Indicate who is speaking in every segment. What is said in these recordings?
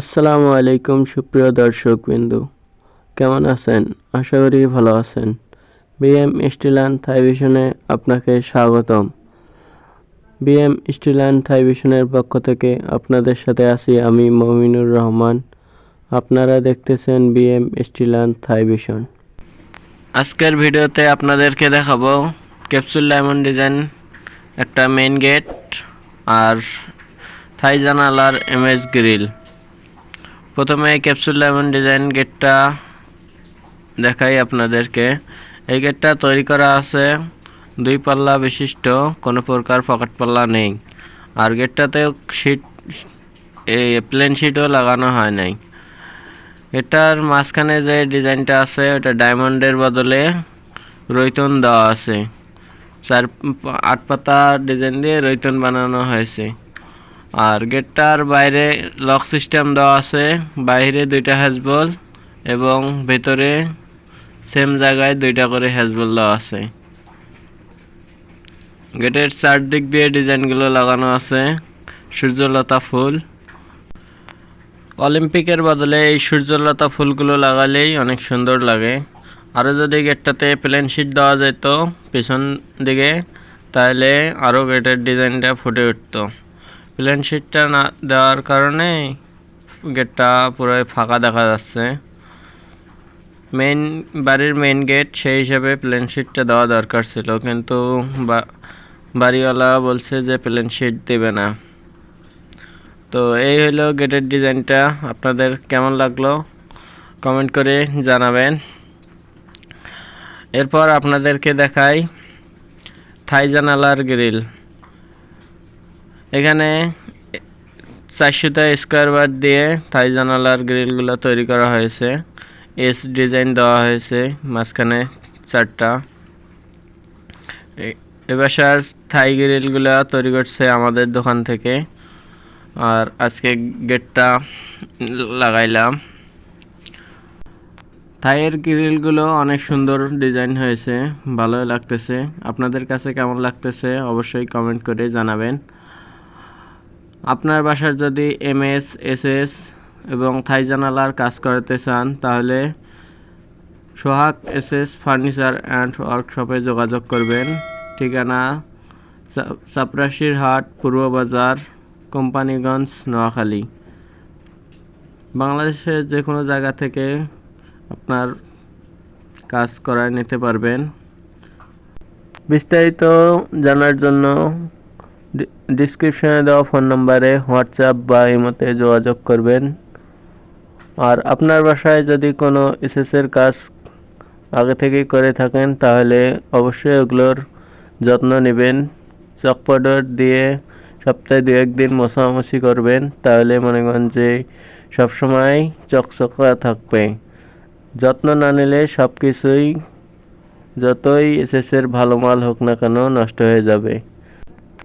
Speaker 1: আসসালামু আলাইকুম সুপ্রিয় দর্শক বিন্দু কেমন আছেন? আশা করি ভালো আছেন। বিএম স্টিলান থাইভিশনে আপনাকে স্বাগতম। বিএম স্টিলান থাইভিশনের পক্ষ থেকে আপনাদের সাথে আছি আমি মমিনুর রহমান। আপনারা দেখতেছেন বিএম স্টিলান থাইভিশন আজকের ভিডিওতে আপনাদেরকে দেখাবো ক্যাপসুল ডায়মন্ড ডিজাইন, একটা মেন গেট আর থাই জানালার এমএস গ্রিল প্রথমে ক্যাপসুল ডায়মন্ড ডিজাইন গেটটা দেখাই আপনাদেরকে। এই গেটটা তৈরি করা আছে, দুই পাল্লা বিশিষ্ট, কোনো প্রকার পকেট পাল্লা নেই। আর গেটটাতে শীট এই প্লেন শিটও লাগানো হয় নাই। এটার মাঝখানে যে ডিজাইনটা আছে, ওটা ডায়মন্ডের বদলে রৈতন দেওয়া আছে। চার আট পাতা ডিজাইন দিয়ে রৈতন বানানো হয়েছে। আর গেটটার বাইরে লক সিস্টেম দেওয়া আছে। বাইরে দুইটা হ্যাজবল এবং ভেতরে সেম জায়গায় দুইটা করে হ্যাজবল দেওয়া আছে। গেটের চারদিক দিয়ে ডিজাইনগুলো লাগানো আছে। সূর্যলতা ফুল। অলিম্পিকের বদলে এই সূর্যলতা ফুলগুলো লাগালেই অনেক সুন্দর লাগে। আরও যদি গেটটাতে প্লেন শিট দেওয়া যেত পেছন দিকে, তাহলে আরও গেটের ডিজাইনটা ফুটে উঠতো। প্লেন শিটটা না দেওয়ার কারণে গেটটা পুরো ফাঁকা দেখা যাচ্ছে। মেইন বাড়ির মেইন গেট সেই হিসাবে প্লেন শিটটা দেওয়া দরকার ছিল, কিন্তু বাড়িওয়ালা বলছে যে প্লেন শিট দেবে না। তো এই হলো গেটের ডিজাইনটা আপনাদের কেমন লাগল? কমেন্ট করে জানাবেন। এরপর আপনাদেরকে দেখাই থাই জানালার গ্রিল এখানে চারশোটা স্কোয়ার বার দিয়ে থাই জানালার গ্রিলগুলো তৈরি করা হয়েছে। এস ডিজাইন দেওয়া হয়েছে, মাঝখানে চারটা। এবাসার থাই গ্রিলগুলো তৈরি করছে আমাদের দোকান থেকে। আর আজকে গেটটা লাগাইলাম। থাইয়ের গ্রিলগুলো অনেক সুন্দর ডিজাইন হয়েছে, ভালোই লাগতেছে। আপনাদের কাছে কেমন লাগতেছে অবশ্যই কমেন্ট করে জানাবেন। আপনার বাসার যদি এম এস এস এস এবং থাই জানালার কাজ করাতে চান, তাহলে Sohag S S furniture and ওয়ার্কশপে যোগাযোগ করবেন। ঠিকানা চাপরাশির হাট পূর্ব বাজার, কোম্পানিগঞ্জ, নোয়াখালী। বাংলাদেশের যে কোনো জায়গা থেকে আপনার কাজ করায় নিতে পারবেন। বিস্তারিত জানার জন্য ডিসক্রিপশনে দেওয়া ফোন নম্বরে হোয়াটসঅ্যাপ বা ইমোতে যোগাযোগ করবেন। আর আপনার বাসায় যদি কোনো এসএসের কাজ আগে থেকেই করে থাকেন, তাহলে অবশ্যই ওগুলোর যত্ন নেবেন। চক পাউডার দিয়ে সপ্তাহে দু একদিন মশামশি করবেন, তাহলে মনে করেন যে সবসময় চকচকা থাকবে। যত্ন না নিলে সব কিছুই যতই এসএসের ভালো মাল হোক না কেন নষ্ট হয়ে যাবে।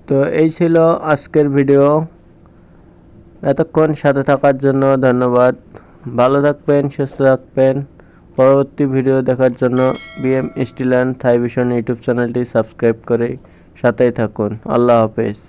Speaker 1: তো এই ছিল আজকের ভিডিও। এতক্ষণ সাথে থাকার জন্য ধন্যবাদ। ভালো থাকবেন, সুস্থ থাকবেন। পরবর্তী ভিডিও দেখার জন্য BM steel and Thai vision YouTube চ্যানেলটি সাবস্ক্রাইব করে সাথেই থাকুন। আল্লাহ হাফেজ।